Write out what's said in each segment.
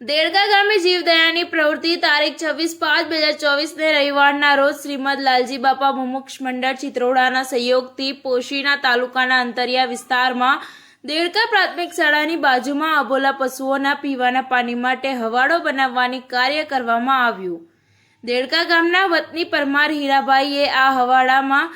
દેડકા ગામે જીવદયાની પ્રવૃત્તિ તારીખ છવ્વીસ પાંચ બે હજાર ચોવીસને રવિવારના રોજ શ્રીમદ લાલજી બાપા મુમુક્ષ મંડળ ચિત્રોડાના સહયોગથી પોશીના તાલુકાના અંતરિયા વિસ્તારમાં દેડકા પ્રાથમિક શાળાની બાજુમાં અબોલા પશુઓના પીવાના પાણી માટે હવાડો બનાવવાની કાર્ય કરવામાં આવ્યું. દેડકા ગામના વતની પરમાર હીરાભાઈએ આ હવાડામાં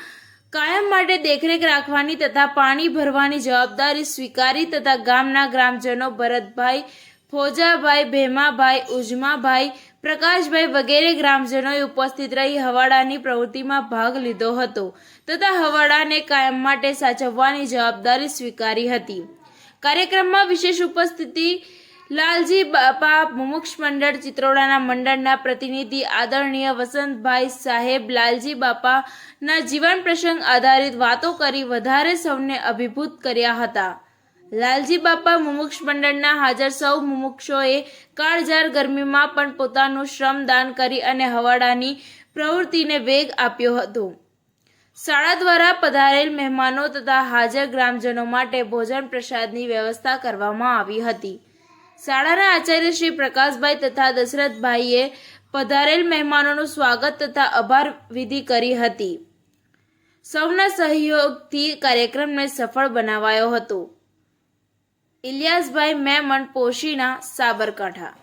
કાયમ માટે દેખરેખ રાખવાની તથા પાણી ભરવાની જવાબદારી સ્વીકારી તથા ગામના ગ્રામજનો ભરતભાઈ ફોજાભાઈ ભેમાભાઈ, ઉજમાભાઈ, પ્રકાશભાઈ વગેરે ગ્રામજનોએ ઉપસ્થિત રહી હવાડાની પ્રવૃત્તિમાં ભાગ લીધો હતો તથા હવાડાને કાયમ માટે સાચવવાની જવાબદારી સ્વીકારી હતી. કાર્યક્રમમાં વિશેષ ઉપસ્થિતિ લાલજી બાપા, મુમુક્ષ મંડળ, ચિત્રોડાના મંડળના પ્રતિનિધિ આદરણીય વસંતભાઈ સાહેબ, લાલજી બાપાના જીવન પ્રસંગ આધારિત વાતો કરી વધારે સૌને અભિભૂત કર્યા હતા. લાલજી બાપા મુમુક્ષ મંડળના હાજર સૌ મુમુક્ષોએ કાળઝાર ગરમીમાં પણ પોતાનું શ્રમ દાન કરી અને હવાડાની પ્રવૃત્તિને વેગ આપ્યો હતો. શાળા દ્વારા પધારેલ મહેમાનો તથા હાજર ગ્રામજનો માટે ભોજન પ્રસાદની વ્યવસ્થા કરવામાં આવી હતી. શાળાના આચાર્ય શ્રી પ્રકાશભાઈ તથા દશરથભાઈએ પધારેલ મહેમાનોનું સ્વાગત તથા આભાર વિધિ કરી હતી. સૌના સહયોગથી કાર્યક્રમને સફળ બનાવાયો હતો. ઇલિયાસભાઈ મેમણ પોશીના સાબરકાંઠા.